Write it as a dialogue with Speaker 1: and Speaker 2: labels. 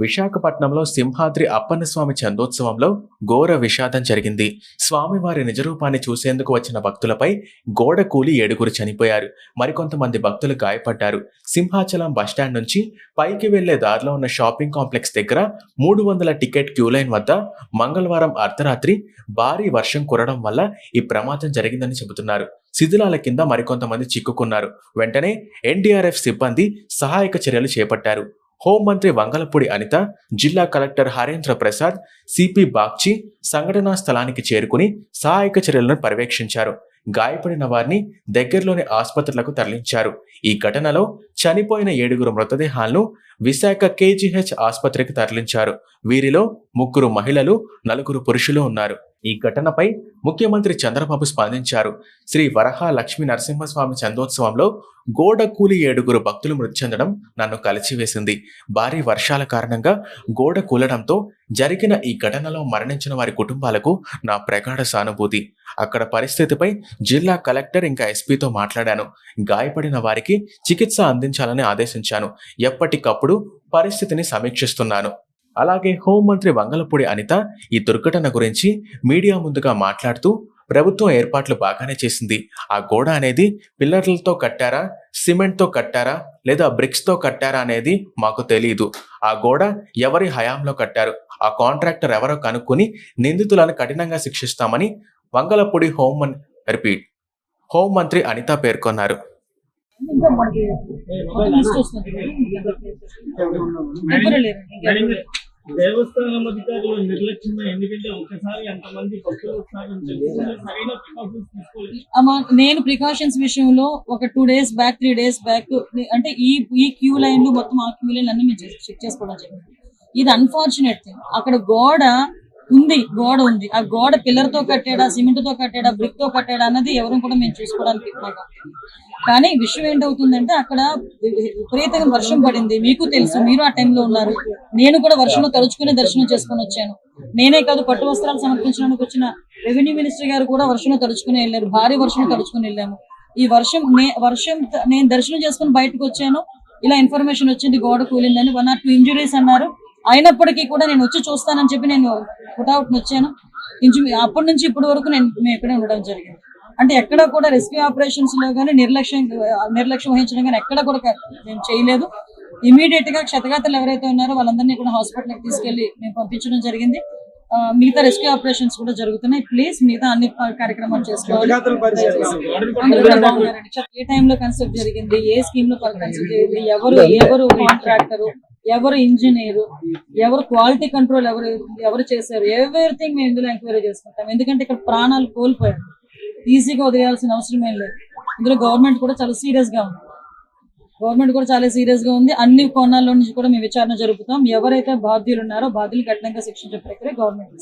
Speaker 1: విశాఖపట్నంలో సింహాద్రి అప్పన్నస్వామి చందోత్సవంలో ఘోర విషాదం జరిగింది. స్వామివారి నిజరూపాన్ని చూసేందుకు వచ్చిన భక్తులపై గోడ కూలి ఏడుగురు చనిపోయారు. మరికొంతమంది భక్తులు గాయపడ్డారు. సింహాచలం బస్టాండ్ నుంచి పైకి వెళ్ళే దారిలో ఉన్న షాపింగ్ కాంప్లెక్స్ దగ్గర మూడు వందల టికెట్ క్యూ లైన్ వద్ద మంగళవారం అర్ధరాత్రి భారీ వర్షం కురడం వల్ల ఈ ప్రమాదం జరిగిందని చెబుతున్నారు. శిథిలాల కింద మరికొంతమంది చిక్కుకున్నారు. వెంటనే ఎన్డీఆర్ఎఫ్ సిబ్బంది సహాయక చర్యలు చేపట్టారు. హోంమంత్రి వంగలపూడి అనిత జిల్లా కలెక్టర్ హరేంద్ర ప్రసాద్ సిపి బాగ్చి సంఘటనా స్థలానికి చేరుకుని సహాయక చర్యలను పర్యవేక్షించారు. గాయపడిన వారిని దగ్గరలోని ఆసుపత్రులకు తరలించారు. ఈ ఘటనలో చనిపోయిన ఏడుగురు మృతదేహాలను విశాఖ కేజీహెచ్ ఆసుపత్రికి తరలించారు. వీరిలో ముగ్గురు మహిళలు నలుగురు పురుషులు ఉన్నారు. ఈ ఘటనపై ముఖ్యమంత్రి చంద్రబాబు స్పందించారు. శ్రీ వరహ లక్ష్మీ నరసింహస్వామి చందోత్సవంలో గోడ కూలి ఏడుగురు భక్తులు మృతి చెందడం నన్ను కలిచివేసింది భారీ వర్షాల కారణంగా గోడ కూలడంతో జరిగిన ఈ ఘటనలో మరణించిన వారి కుటుంబాలకు నా ప్రగాఢ సానుభూతి. అక్కడ పరిస్థితిపై జిల్లా కలెక్టర్ ఇంకా ఎస్పీతో మాట్లాడాను. గాయపడిన వారికి చికిత్స అందించాలని ఆదేశించాను. ఎప్పటికప్పుడు పరిస్థితిని సమీక్షిస్తున్నాను. అలాగే హోంమంత్రి వంగలపూడి అనిత ఈ దుర్ఘటన గురించి మీడియా ముందుగా మాట్లాడుతూ ప్రభుత్వం ఏర్పాట్లు బాగానే చేసింది. ఆ గోడ అనేది పిల్లర్లతో కట్టారా సిమెంట్తో కట్టారా లేదా బ్రిక్స్తో కట్టారా అనేది మాకు తెలియదు ఆ గోడ ఎవరి హయాంలో కట్టారు ఆ కాంట్రాక్టర్ ఎవరో కనుక్కొని నిందితులను కఠినంగా శిక్షిస్తామని వంగలపూడి హోం రిపీట్. హోంమంత్రి అనిత పేర్కొన్నారు.
Speaker 2: ఇంకా
Speaker 3: దేవస్థానం అధికారులు నిర్లక్ష్యమే ఎందుకంటే ఒకసారి ఎంతమంది భక్తులు సరైన ప్రికాషన్స్ తీసుకోలేదు.
Speaker 2: నేను ప్రికాషన్స్ విషయంలో ఒక two days back three days back అంటే ఈ ఈ క్యూ లైన్లు మొత్తం ఆ క్యూ లైన్ అన్ని మేము చెక్ చేసుకోవడం జరిగింది. ఇది అన్ఫార్చునేట్ థింగ్ అక్కడ గోడ ఉంది గోడ ఉంది. ఆ గోడ పిల్లర్తో కట్టాడా సిమెంట్తో కట్టాడా బ్రిక్తో కట్టాడా అన్నది ఎవరు కూడా మేము చూసుకోవడానికి కానీ విషయం ఏంటవుతుందంటే అక్కడ విపరీతంగా వర్షం పడింది. మీకు తెలుసు మీరు ఆ టైంలో ఉన్నారు. నేను కూడా వర్షంలో తడుచుకుని దర్శనం చేసుకొని వచ్చాను. నేనే కాదు పట్టు వస్త్రాలు సమర్పించడానికి వచ్చిన రెవెన్యూ మినిస్టర్ గారు కూడా వర్షంలో తడుచుకుని వెళ్ళారు. భారీ వర్షం తడుచుకుని వెళ్ళాము. ఈ వర్షం నే- వర్షం నేను దర్శనం చేసుకుని బయటకు వచ్చాను. ఇలా ఇన్ఫర్మేషన్ వచ్చింది గోడ కూలిందని. వన్ ఆర్ టూ ఇంజురీస్ అన్నారు. అయినప్పటికీ కూడా నేను వచ్చి చూస్తానని చెప్పి నేను పుట్అవుట్ వచ్చాను ఇంచు అప్పటి నుంచి ఇప్పటి వరకు నేను మేము ఇక్కడే ఉండడం జరిగింది. అంటే ఎక్కడ కూడా రెస్క్యూ ఆపరేషన్స్లో కానీ నిర్లక్ష్యం నిర్లక్ష్యం వహించడం కానీ ఎక్కడ కూడా నేను చేయలేదు. ఇమీడియట్గా క్షతగాతలు ఎవరైతే ఉన్నారో వాళ్ళందరినీ కూడా హాస్పిటల్కి తీసుకెళ్ళి మేము పంపించడం జరిగింది. మిగతా రెస్క్యూ ఆపరేషన్స్ కూడా జరుగుతున్నాయి. ప్లీజ్ మిగతా అన్ని కార్యక్రమాలు చేసుకోవాలి ఏ టైంలో కన్స్ట్రక్ట్ జరిగింది? ఏ స్కీమ్లో కన్స్ట్రక్ట్ జరిగింది? ఎవరు ఎవరు కాంట్రాక్టర్ ఎవరు ఇంజనీర్ ఎవరు క్వాలిటీ కంట్రోల్ ఎవరు ఎవరు చేశారు ఎవ్రీథింగ్ మేము ఇందులో ఎంక్వైరీ చేసుకుంటాం. ఎందుకంటే ఇక్కడ ప్రాణాలు కోల్పోయారు. ఈజీగా వదిలేయాల్సిన అవసరం ఏం లేదు. ఇందులో గవర్నమెంట్ కూడా చాలా సీరియస్గా ఉంది. గవర్నమెంట్ కూడా చాలా సీరియస్గా ఉంది. అన్ని కోణాల్లో నుంచి కూడా మేము విచారణ జరుపుతాం. ఎవరైతే బాధ్యులు ఉన్నారో బాధ్యులు కఠినంగా శిక్షించే ప్రక్రియ గవర్నమెంట్